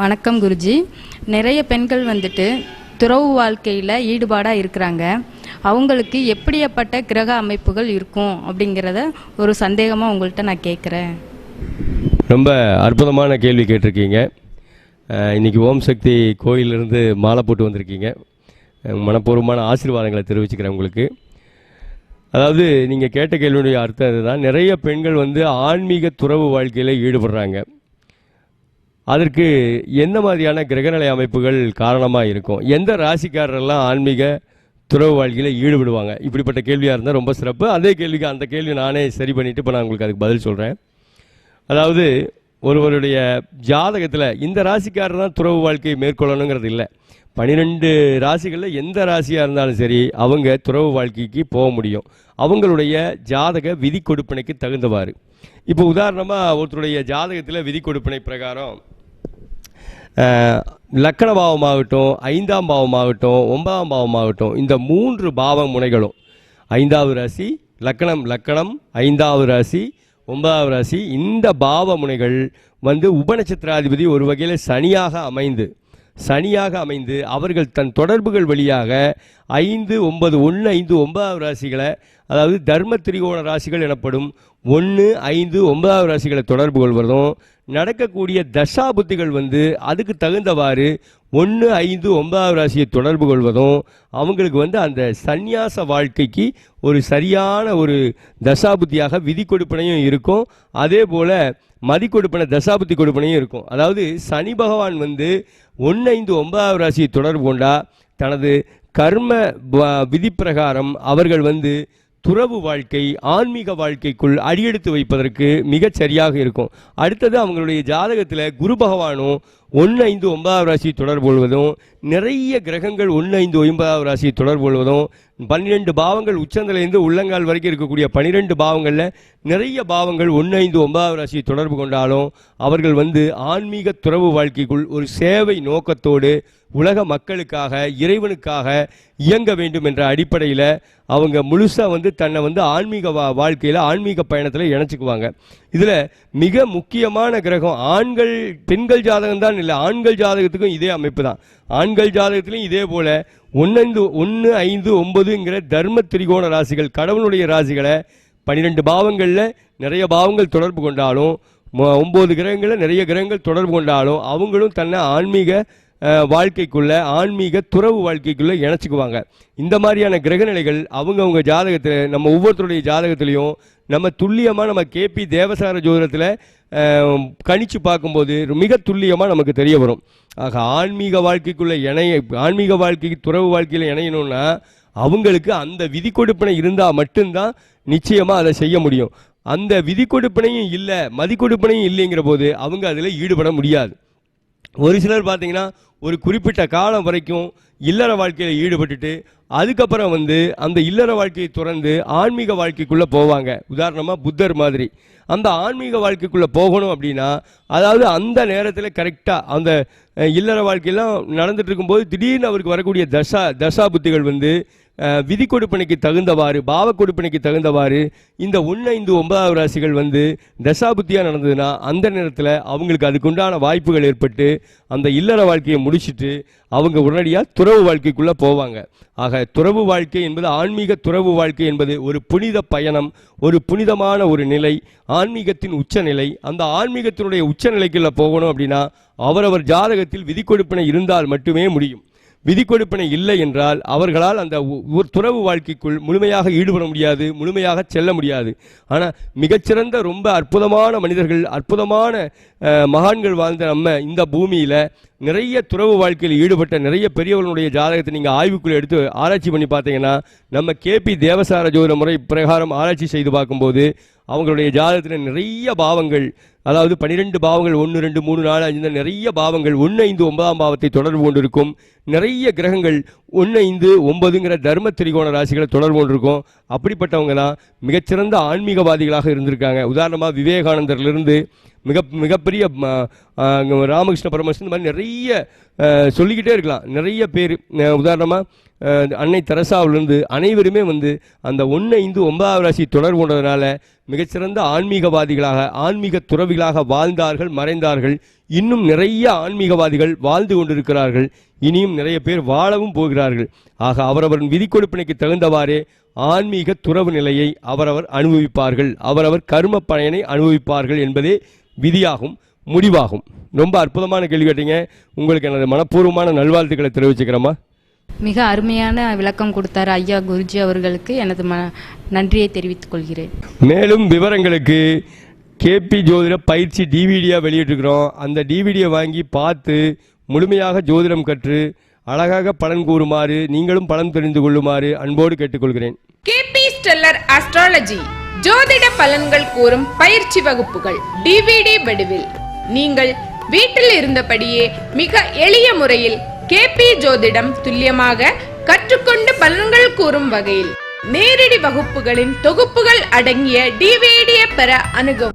வணக்கம் குருஜி. நிறைய பெண்கள் வந்துட்டு துறவு வாழ்க்கையில் ஈடுபாடாக இருக்கிறாங்க. அவங்களுக்கு எப்படியாப்பட்ட கிரக அமைப்புகள் இருக்கும் அப்படிங்கிறத ஒரு சந்தேகமாக உங்கள்கிட்ட நான் கேட்குறேன் ரொம்ப அற்புதமான கேள்வி கேட்டிருக்கீங்க. இன்றைக்கி இன்னைக்கு ஓம் சக்தி கோயிலிருந்து மாலை போட்டு வந்திருக்கீங்க. மனப்பூர்வமான ஆசீர்வாதங்களை தெரிவிச்சுக்கிறேன் உங்களுக்கு. அதாவது நீங்கள் கேட்ட கேள்வியுடைய அர்த்தம் இதுதான். நிறைய பெண்கள் வந்து ஆன்மீக துறவு வாழ்க்கையில் ஈடுபடுறாங்க. அதற்கு எந்த மாதிரியான கிரகநிலை அமைப்புகள் காரணமாக இருக்கும்? எந்த ராசிக்காரரெல்லாம் ஆன்மீக துறவு வாழ்க்கையில் ஈடுபடுவாங்க? இப்படிப்பட்ட கேள்வியாக இருந்தால் ரொம்ப சிறப்பு. அதே கேள்விக்கு அந்த கேள்வி நானே சரி பண்ணிவிட்டு இப்போ நான் உங்களுக்கு அதுக்கு பதில் சொல்கிறேன் அதாவது ஒருவருடைய ஜாதகத்தில் இந்த ராசிக்காரர் தான் துறவு வாழ்க்கையை மேற்கொள்ளணுங்கிறது இல்லை. பன்னிரெண்டு ராசிகளில் எந்த ராசியாக இருந்தாலும் சரி அவங்க துறவு வாழ்க்கைக்கு போக முடியும். அவங்களுடைய ஜாதக விதி கொடுப்பினைக்கு தகுந்தவாறு. இப்போ உதாரணமாக ஒருத்தருடைய ஜாதகத்தில் விதி கொடுப்பினை பிரகாரம் லக்கண பாவமாகட்டும் ஐந்தாம் பாவமாகட்டும் ஒன்பதாம் பாவமாகட்டும் இந்த மூன்று பாவ முனைகளும் ஐந்தாவது ராசி லக்கணம் லக்கணம் ஐந்தாவது ராசி ஒன்பதாவது ராசி இந்த பாவ முனைகள் வந்து உபநட்சத்திராதிபதி ஒரு வகையில் சனியாக அமைந்து சனியாக அமைந்து அவர்கள் தன் தொடர்புகள் வழியாக ஐந்து ஒன்பது ஒன்று ஐந்து ஒன்பதாவது ராசிகளை அதாவது தர்ம திரிகோண ராசிகள் எனப்படும் ஒன்று ஐந்து ஒன்பதாவது ராசிகளை தொடர்பு கொள்வதும் நடக்கக்கூடிய தசாபுத்திகள் வந்து அதுக்கு தகுந்தவாறு ஒன்று ஐந்து ஒன்பதாவது ராசியை தொடர்பு கொள்வதும் அவங்களுக்கு வந்து அந்த சந்நியாச வாழ்க்கைக்கு ஒரு சரியான ஒரு தசாபுத்தியாக விதி கொடுப்பனையும் இருக்கும். அதே போல் மதி கொடுப்பனை தசாபுத்தி கொடுப்பனையும் இருக்கும். அதாவது சனி பகவான் வந்து ஒன்று ஐந்து ஒன்பதாவது ராசியை தொடர்பு கொண்டா தனது கர்ம வ- விதி பிரகாரம் அவர்கள் வந்து துறவு வாழ்க்கை ஆன்மீக வாழ்க்கைக்குள் அடியெடுத்து வைப்பதற்கு மிகச் சரியாக இருக்கும். அடுத்தது அவங்களுடைய ஜாதகத்தில் குரு பகவானும் ஒன்று ஐந்து ஒன்பதாவது ராசி தொடர்பு கொள்வதும் நிறைய கிரகங்கள் ஒன்று ஐந்து ஒன்பதாவது ராசி தொடர்பு கொள்வதும் பன்னிரெண்டு பாவங்கள் உச்சந்தலேருந்து உள்ளங்கால் வரைக்கும் இருக்கக்கூடிய பன்னிரெண்டு பாவங்களில் நிறைய பாவங்கள் ஒன்று ஐந்து ஒன்பதாவது ராசி தொடர்பு கொண்டாலும் அவர்கள் வந்து ஆன்மீக துறவு வாழ்க்கைக்குள் ஒரு சேவை நோக்கத்தோடு உலக மக்களுக்காக இறைவனுக்காக இயங்க வேண்டும் என்ற அடிப்படையில் அவங்க முழுசாக வந்து தன்னை வந்து ஆன்மீக வா வாழ்க்கையில் ஆன்மீக பயணத்தில் இணைச்சிக்குவாங்க. இதில் மிக முக்கியமான கிரகம் ஆண்கள் பெண்கள் ஜாதகம் தான் இல்லை. ஆண்கள் ஜாதகத்துக்கும் இதே அமைப்பு தான் ஆண்கள் ஜாதகத்திலையும் இதே போல் ஒன்று ஒன்று ஐந்து ஒன்பதுங்கிற தர்ம திரிகோண ராசிகள் கடவுளுடைய ராசிகளை பன்னிரெண்டு பாவங்களில் நிறைய பாவங்கள் தொடர்பு கொண்டாலும் மொ- ஒன்பது கிரகங்களில் நிறைய கிரகங்கள் தொடர்பு கொண்டாலும் அவங்களும் தன்னை ஆன்மீக வாழ்க்கைக்குள்ள ஆன்மீக துறவு வாழ்க்கைக்குள்ள இணைச்சிக்குவாங்க. இந்த மாதிரியான கிரகநிலைகள் அவங்கவுங்க ஜாதகத்தில் நம்ம ஒவ்வொருத்தருடைய ஜாதகத்திலையும் நம்ம துல்லியமாக நம்ம கேபி தேவசார ஜோதிடத்தில் கணிச்சு பார்க்கும்போது மிக துல்லியமாக நமக்கு தெரிய வரும். ஆக ஆன்மீக வாழ்க்கைக்குள்ள இணைய ஆன்மீக வாழ்க்கைக்கு துறவு வாழ்க்கையில் இணையணும்னா அவங்களுக்கு அந்த விதி கொடுப்பினை இருந்தால் மட்டும்தான் நிச்சயமாக அதை செய்ய முடியும். அந்த விதி கொடுப்பினையும் இல்லை மதி கொடுப்பினையும் இல்லைங்கிற போது அவங்க அதில் ஈடுபட முடியாது. ஒரு சிலர் பார்த்தீங்கன்னா ஒரு குறிப்பிட்ட காலம் வரைக்கும் இல்லற வாழ்க்கையில் ஈடுபட்டுட்டு அதுக்கப்புறம் வந்து அந்த இல்லற வாழ்க்கையை துறந்து ஆன்மீக வாழ்க்கைக்குள்ளே போவாங்க. உதாரணமாக புத்தர் மாதிரி. அந்த ஆன்மீக வாழ்க்கைக்குள்ளே போகணும் அப்படின்னா அதாவது அந்த நேரத்தில் கரெக்டாக அந்த இல்லற வாழ்க்கையெல்லாம் நடந்துட்டு இருக்கும்போது திடீர்னு அவருக்கு வரக்கூடிய தசா தசா புத்திகள் வந்து விதி கொடுப்பனைக்கு தகுந்தவாறு பாவ கொடுப்பனைக்கு தகுந்தவாறு இந்த ஒன்று ஐந்து ஒன்பதாவது ராசிகள் வந்து தசாபுத்தியாக நடந்ததுன்னா அந்த நேரத்தில் அவங்களுக்கு அதுக்குண்டான வாய்ப்புகள் ஏற்பட்டு அந்த இல்லற வாழ்க்கையை முடிச்சுட்டு அவங்க உடனடியாக துறவு வாழ்க்கைக்குள்ளே போவாங்க. ஆக துறவு வாழ்க்கை என்பது ஆன்மீக துறவு வாழ்க்கை என்பது ஒரு புனித பயணம் ஒரு புனிதமான ஒரு நிலை ஆன்மீகத்தின் உச்சநிலை. அந்த ஆன்மீகத்தினுடைய உச்சநிலைக்குள்ளே போகணும் அப்படின்னா அவரவர் ஜாதகத்தில் விதி கொடுப்பினை இருந்தால் மட்டுமே முடியும். விதி கொடுப்பினை இல்லை என்றால் அவர்களால் அந்த ஒரு துறவு வாழ்க்கைக்குள் முழுமையாக ஈடுபட முடியாது முழுமையாக செல்ல முடியாது. ஆனால் மிகச்சிறந்த ரொம்ப அற்புதமான மனிதர்கள் அற்புதமான மகான்கள் வாழ்ந்த நம்ம இந்த பூமியில் நிறைய துறவு வாழ்க்கையில் ஈடுபட்ட நிறைய பெரியவர்களுடைய ஜாதகத்தை நீங்கள் ஆய்வுக்குள்ளே எடுத்து ஆராய்ச்சி பண்ணி பார்த்தீங்கன்னா நம்ம கேபி தேவசார ஜோதிட முறை பிரகாரம் ஆராய்ச்சி செய்து பார்க்கும்போது அவங்களுடைய ஜாதகத்தில் நிறைய பாவங்கள். அதாவது பன்னிரெண்டு பாவங்கள் ஒன்று ரெண்டு மூணு நாலு அஞ்சு நிறைய பாவங்கள் ஒன்று ஐந்து ஒன்பதாம் பாவத்தை தொடர்பு கொண்டிருக்கும். நிறைய கிரகங்கள் ஒன்று ஐந்து ஒன்பதுங்கிற தர்ம திரிகோண ராசிகளை தொடர்பு கொண்டிருக்கும். அப்படிப்பட்டவங்க தான் மிகச்சிறந்த ஆன்மீகவாதிகளாக இருந்திருக்காங்க. உதாரணமாக விவேகானந்தர்லேருந்து மிக மிகப்பெரிய ராமகிருஷ்ண பரமர்ஷன் இந்த மாதிரி நிறைய சொல்லிக்கிட்டே இருக்கலாம். நிறைய பேர். உதாரணமாக அன்னை தெரசாவிலிருந்து அனைவருமே வந்து அந்த ஒன்று ஐந்து ஒன்பதாவது ராசி தொடர்பு கொண்டதுனால மிகச்சிறந்த ஆன்மீகவாதிகளாக ஆன்மீக துறவிகளாக வாழ்ந்தார்கள் மறைந்தார்கள். இன்னும் நிறைய ஆன்மீகவாதிகள் வாழ்ந்து கொண்டிருக்கிறார்கள். இனியும் நிறைய பேர் வாழவும் போகிறார்கள். ஆக அவரவரின் விதி கொடுப்பினைக்கு தகுந்தவாறே ஆன்மீக துறவு நிலையை அவரவர் அனுபவிப்பார்கள். அவரவர் கர்ம பயனை அனுபவிப்பார்கள் என்பதே விதியாகும் முடிவாகும். ரொம்ப அற்புதமான கேள்வி கேட்டீங்க. உங்களுக்கு எனது மனப்பூர்வமான நல்வாழ்த்துக்களை தெரிவிச்சுக்கிறேம்மா. மிக அருமையான விளக்கம் கொடுத்தார் ஐயா குருஜி அவர்களுக்கு எனது ம நன்றியை தெரிவித்துக் கொள்கிறேன். மேலும் விவரங்களுக்கு கேபி ஜோதிட பயிற்சி டிவிடியாக வெளியிட்டிருக்கிறோம். அந்த டிவிடியை வாங்கி பார்த்து முழுமையாக ஜோதிடம் கற்று அழகாக பலன் கூறுமாறு நீங்களும் பலன் தெரிந்து கொள்ளுமாறு அன்போடு கேட்டுக்கொள்கிறேன். கேபி ஸ்டெல்லர் அஸ்ட்ராலஜி ஜோதிட பலன்கள் கூறும் பயிற்சி வகுப்புகள் டிவிடி வடிவில். நீங்கள் வீட்டில் இருந்தபடியே மிக எளிய முறையில் கேபி ஜோதிடம் துல்லியமாக கற்றுக்கொண்டு பலன்கள் கூறும் வகையில் நேரடி வகுப்புகளின் தொகுப்புகள் அடங்கிய டிவிடி ಪರ ಅನುಗಮ